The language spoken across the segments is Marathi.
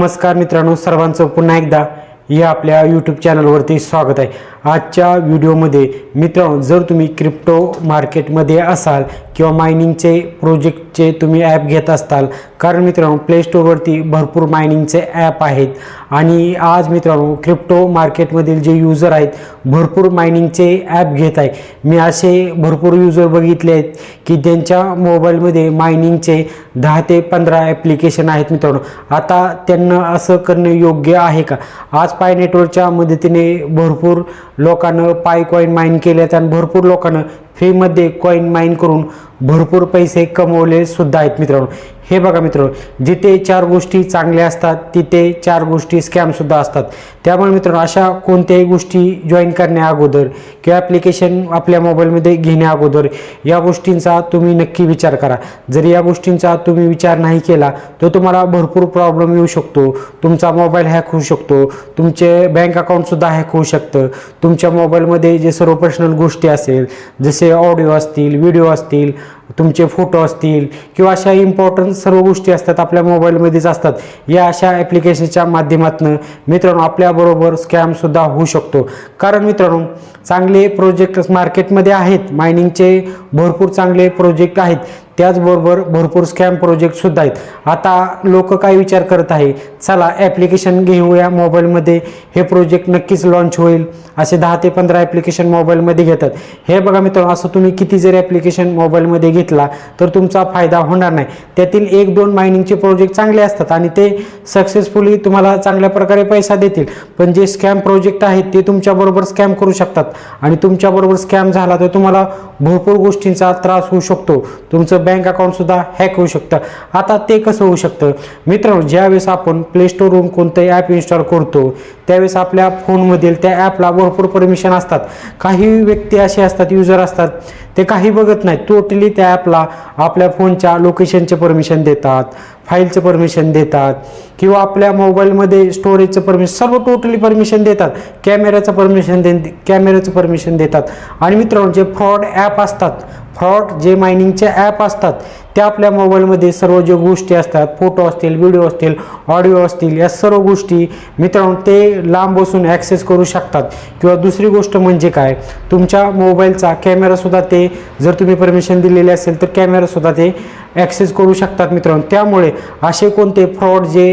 नमस्कार मित्रांनो सर्वांचं पुन्हा एकदा या आपल्या यूट्यूब चॅनलवरती स्वागत आहे. आजच्या व्हिडिओमध्ये मित्रांनो जर तुम्ही क्रिप्टो मार्केटमध्ये असाल किंवा मायनिंगचे प्रोजेक्टचे तुम्ही ॲप घेत असताल कारण मित्रांनो प्ले स्टोअरवरती भरपूर मायनिंगचे ॲप आहेत. आणि आज मित्रांनो क्रिप्टो मार्केटमधील जे युजर आहेत भरपूर मायनिंगचे ॲप घेत आहे. मी असे भरपूर युजर बघितले आहेत की त्यांच्या मोबाईलमध्ये मायनिंगचे दहा ते पंधरा ॲप्लिकेशन आहेत मित्रांनो. आता त्यांना असं करणं योग्य आहे का? आज पाय नेटवर्कच्या मदतीने भरपूर लोकांना पाय कॉईन माइन केल्यात आणि भरपूर लोकांना फ्रीमध्ये कॉईन माइन करून भरपूर पैसे कमवले सुद्धा आहेत मित्रांनो. हे बघा मित्र जिथे चार गोष्टी चांगल्या असतात तिथे चार गोष्टी स्कॅमसुद्धा असतात. त्यामुळे मित्रांनो अशा कोणत्याही गोष्टी जॉईन करण्या अगोदर किंवा ॲप्लिकेशन आपल्या मोबाईलमध्ये घेण्या अगोदर या गोष्टींचा तुम्ही नक्की विचार करा. जर या गोष्टींचा तुम्ही विचार नाही केला तर तुम्हाला भरपूर प्रॉब्लेम येऊ शकतो. तुमचा मोबाईल हॅक होऊ शकतो. तुमचे बँक अकाउंटसुद्धा हॅक होऊ शकतं. तुमच्या मोबाईलमध्ये जे सर्व पर्सनल गोष्टी असेल जसे ऑडिओ असतील व्हिडिओ असतील तुमचे फोटो असतील किंवा अशा इम्पॉर्टंट सर्व गोष्टी असतात आपल्या मोबाईलमध्येच असतात या अशा ॲप्लिकेशनच्या माध्यमातून मित्रांनो आपल्याबरोबर स्कॅमसुद्धा होऊ शकतो. कारण मित्रांनो चांगले प्रोजेक्ट मार्केटमध्ये आहेत मायनिंगचे भरपूर चांगले प्रोजेक्ट आहेत. त्याचबरोबर भरपूर स्कॅम प्रोजेक्टसुद्धा आहेत. आता लोक काय विचार करत आहे? चला ॲप्लिकेशन घेऊया मोबाईलमध्ये हे प्रोजेक्ट नक्कीच लॉन्च होईल. असे दहा ते पंधरा ॲप्लिकेशन मोबाईलमध्ये घेतात. हे बघा मित्रांनो असं तुम्ही किती जरी ॲप्लिकेशन मोबाईलमध्ये घेतला तर तुमचा फायदा होणार नाही. त्यातील एक दोन मायनिंगचे प्रोजेक्ट चांगले असतात आणि ते सक्सेसफुली तुम्हाला चांगल्या प्रकारे पैसा देतील. पण जे स्कॅम प्रोजेक्ट आहेत ते तुमच्याबरोबर स्कॅम करू शकतात. आणि तुमच्याबरोबर स्कॅम झाला तर तुम्हाला भरपूर गोष्टींचा त्रास होऊ शकतो. तुमचं बँक अकाउंटसुद्धा हॅक होऊ शकतं. आता ते कसं होऊ शकतं? मित्रांनो ज्यावेळेस आपण प्ले स्टोरवरून कोणतंही ॲप इन्स्टॉल करतो त्यावेळेस आपल्या फोनमधील त्या ॲपला भरपूर परमिशन असतात. काही व्यक्ती असे असतात युजर असतात ते काही बघत नाही टोटली त्या ॲपला आपल्या फोनच्या लोकेशनचे परमिशन देतात फाईलचं परमिशन देतात किंवा आपल्या मोबाईलमध्ये स्टोरेजचं परमिशन सर्व टोटली परमिशन देतात. कॅमेऱ्याचं परमिशन दे कॅमेऱ्याचं परमिशन देतात. आणि मित्रांनो जे फ्रॉड ॲप असतात फ्रॉड जे मायनिंगचे ॲप असतात त्या आपल्या मोबाईलमध्ये सर्व जे गोष्टी असतात फोटो असतील व्हिडिओ असतील ऑडिओ असतील या सर्व गोष्टी मित्रांनो ते लांब बसून ॲक्सेस करू शकतात. किंवा दुसरी गोष्ट म्हणजे काय? तुमच्या मोबाईलचा कॅमेरासुद्धा ते जर तुम्ही परमिशन दिलेली असेल तर कॅमेरासुद्धा ते ॲक्सेस करू शकतात मित्रांनो. त्यामुळे असे कोणते फ्रॉड जे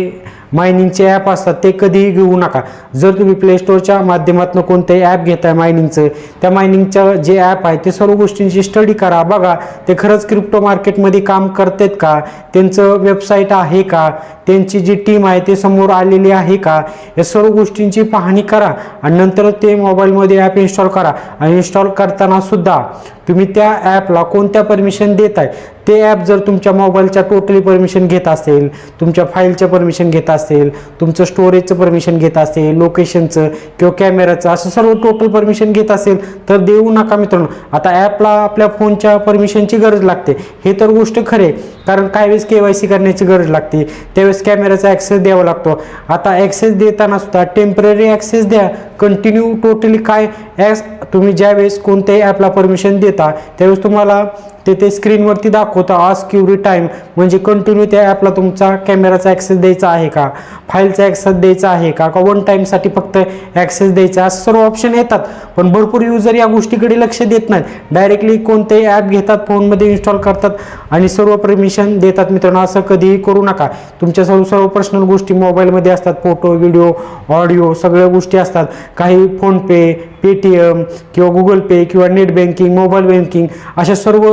मायनिंगचे ॲप असतात ते कधीही घेऊ नका. जर तुम्ही प्ले स्टोअरच्या माध्यमातून कोणतंही ॲप घेताय मायनिंगचं त्या मायनिंगचं जे ॲप आहे ते सर्व गोष्टींची स्टडी करा. बघा ते खरंच क्रिप्टो मार्केटमध्ये काम करतात का? त्यांचं वेबसाईट आहे का? त्यांची जी टीम आहे ते समोर आलेली आहे का? या सर्व गोष्टींची पाहणी करा आणि नंतर ते मोबाईलमध्ये ॲप इन्स्टॉल करा. आणि इन्स्टॉल करताना सुद्धा तुम्ही त्या ॲपला कोणत्या परमिशन देत आहे ते ॲप जर तुमच्या मोबाईलच्या टोटली परमिशन घेत असेल तुमच्या फाईलचं परमिशन घेत असेल तुमचं स्टोरेजचं परमिशन घेत असेल लोकेशनचं किंवा कॅमेराचं असं सर्व टोटल परमिशन घेत असेल तर देऊ नका मित्रांनो. आता ॲपला आपल्या फोनच्या परमिशनची गरज लागते. हे तर गोष्ट खरे कारण काही वेळेस के वाय सी करण्याची गरज लागते. त्यावेळेस कॅमेराचा ॲक्सेस द्यावा लागतो. आता ॲक्सेस देताना सुद्धा टेंपररी ॲक्सेस द्या. कंटिन्यू टोटली काय? ॲक्स तुम्ही ज्यावेळेस कोणत्याही ॲपला परमिशन देता त्यावेळेस तुम्हाला ते ते स्क्रीनवरती दाखवतं आज क्युरी टाईम म्हणजे कंटिन्यू त्या ॲपला तुमचा कॅमेराचा ॲक्सेस द्यायचा आहे का? फाईलचा ॲक्सेस द्यायचा आहे का? का वन टाईमसाठी फक्त ॲक्सेस द्यायचा? असं सर्व ऑप्शन येतात. पण भरपूर युजर या गोष्टीकडे लक्ष देत नाहीत. डायरेक्टली कोणतेही ॲप घेतात फोनमध्ये इन्स्टॉल करतात आणि सर्व परमिशन देतात. मित्रांनो असं कधीही करू नका. तुमच्या सर्व सर्व पर्सनल गोष्टी मोबाईलमध्ये असतात. फोटो व्हिडिओ ऑडिओ सगळ्या गोष्टी असतात. काही फोनपे पेटीएम किंवा गुगल पे किंवा नेट बँकिंग मोबाईल बँकिंग अशा सर्व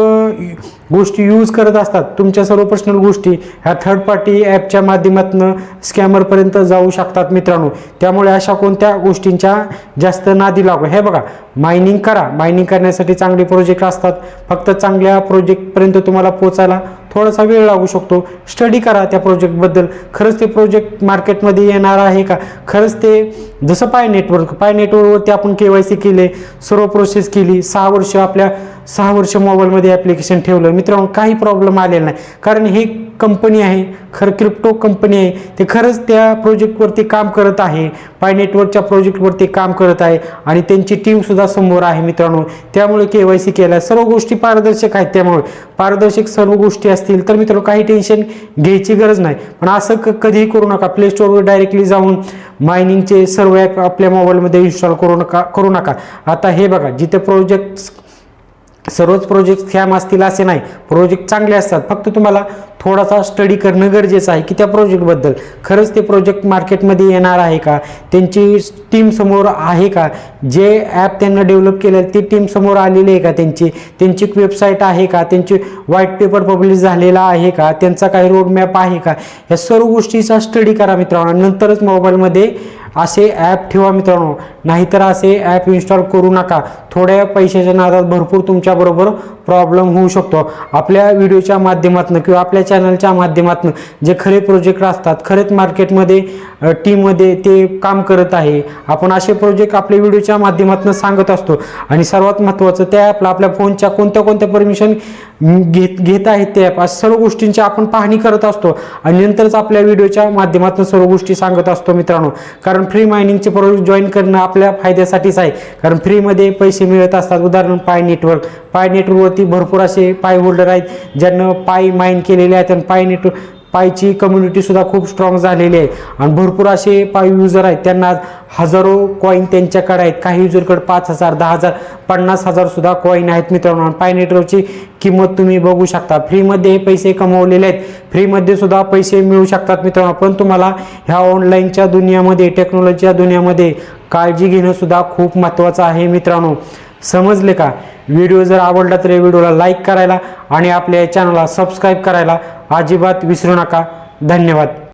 गोष्टी यूज करत असतात. तुमच्या सर्व पर्सनल गोष्टी ह्या थर्ड पार्टी ॲपच्या माध्यमातून स्कॅमरपर्यंत जाऊ शकतात मित्रांनो. त्यामुळे अशा कोणत्या गोष्टींच्या जास्त नादी लागू? हे बघा मायनिंग करा. मायनिंग करण्यासाठी चांगले प्रोजेक्ट असतात. फक्त चांगल्या प्रोजेक्टपर्यंत तुम्हाला पोचायला थोडासा वेळ लागू शकतो. स्टडी करा त्या प्रोजेक्टबद्दल खरंच ते प्रोजेक्ट मार्केटमध्ये येणार आहे का? खरंच ते जसं पाय नेटवर्क पाय नेटवर्कवरती आपण के वाय सी केले सर्व प्रोसेस केली सहा वर्ष आपल्या सहा वर्ष मोबाईलमध्ये ॲप्लिकेशन ठेवलं. मित्रांनो काही प्रॉब्लेम आलेला नाही. कारण ही कंपनी आहे खरं क्रिप्टो कंपनी आहे. ते खरंच त्या प्रोजेक्टवरती काम करत आहे. पाय नेटवर्कच्या प्रोजेक्टवरती काम करत आहे. आणि त्यांची टीमसुद्धा समोर आहे मित्रांनो. त्यामुळे के वाय सी केला सर्व गोष्टी पारदर्शक आहेत त्यामुळे. पारदर्शक सर्व गोष्टी असतील तर मित्रांनो काही टेन्शन घ्यायची गरज नाही. पण असं क कधीही करू नका. प्ले स्टोअरवर डायरेक्टली जाऊन मायनिंगचे सर्व ॲप आपल्या मोबाईलमध्ये इन्स्टॉल करू नका करू नका. आता हे बघा जिथे प्रोजेक्ट सर्वच प्रोजेक्ट स्कॅम असतील असे नाही. प्रोजेक्ट चांगले असतात. फक्त तुम्हाला थोडासा स्टडी करणं गरजेचं आहे की त्या प्रोजेक्टबद्दल खरंच ते प्रोजेक्ट मार्केटमध्ये येणार आहे का? त्यांची टीम समोर आहे का? जे ॲप त्यांना डेव्हलप केलं ते टीम समोर आलेली आहे का त्यांची? त्यांची वेबसाईट आहे का? त्यांची व्हाईट पेपर पब्लिश झालेला आहे का? त्यांचा काही रोडमॅप आहे का? या सर्व गोष्टीचा स्टडी करा मित्रांनो. नंतरच मोबाईलमध्ये असे ॲप ठेवा मित्रांनो. नाहीतर असे ॲप इन्स्टॉल करू नका. थोड्या पैशाच्या नादात भरपूर तुमच्याबरोबर प्रॉब्लेम होऊ शकतो. आपल्या व्हिडिओच्या माध्यमातून किंवा आपल्या चॅनलच्या माध्यमातून जे खरे प्रोजेक्ट असतात खरेच मार्केटमध्ये टीमध्ये टीममध्ये ते काम करत आहे. आपण असे प्रोजेक्ट आपल्या व्हिडिओच्या माध्यमातून सांगत असतो. आणि सर्वात महत्त्वाचं त्या ॲपला आपल्या फोनच्या कोणत्या कोणत्या परमिशन घेत घेत आहेत ते ॲप अशा सर्व गोष्टींची आपण पाहणी करत असतो. आणि नंतरच आपल्या व्हिडिओच्या माध्यमातून सर्व गोष्टी सांगत असतो मित्रांनो. कारण फ्री मायनिंगचे प्रोजेक्ट जॉईन करणं आपल्या फायद्यासाठीच आहे. कारण फ्रीमध्ये पैसे मिळत असतात. उदाहरण पाय नेटवर्क पाय नेटवर्कवरती भरपूर असे पाय होल्डर आहेत ज्यांना पाय माइन केलेले आहेत आणि पाय नेटवर्क पायची कम्युनिटीसुद्धा खूप स्ट्रॉंग झालेली आहे. आणि भरपूर असे पाय युजर आहेत. त्यांना हजारो कॉईन त्यांच्याकडे आहेत. काही युजरकडे पाच हजार दहा हजार पन्नास हजार सुद्धा कॉईन आहेत मित्रांनो. पाय नेटवर्कची किंमत तुम्ही बघू शकता. फ्रीमध्ये हे पैसे कमवलेले आहेत. फ्रीमध्ये सुद्धा पैसे मिळू शकतात मित्रांनो. पण तुम्हाला ह्या ऑनलाईनच्या दुनियामध्ये टेक्नॉलॉजीच्या दुनियामध्ये काळजी घेणं सुद्धा खूप महत्त्वाचं आहे मित्रांनो. समजले का? व्हिडिओ जर आवडला तर या व्हिडिओला लाईक करायला आणि आपल्या चॅनलला सबस्क्राईब करायला अजिबात विसरू नका. धन्यवाद.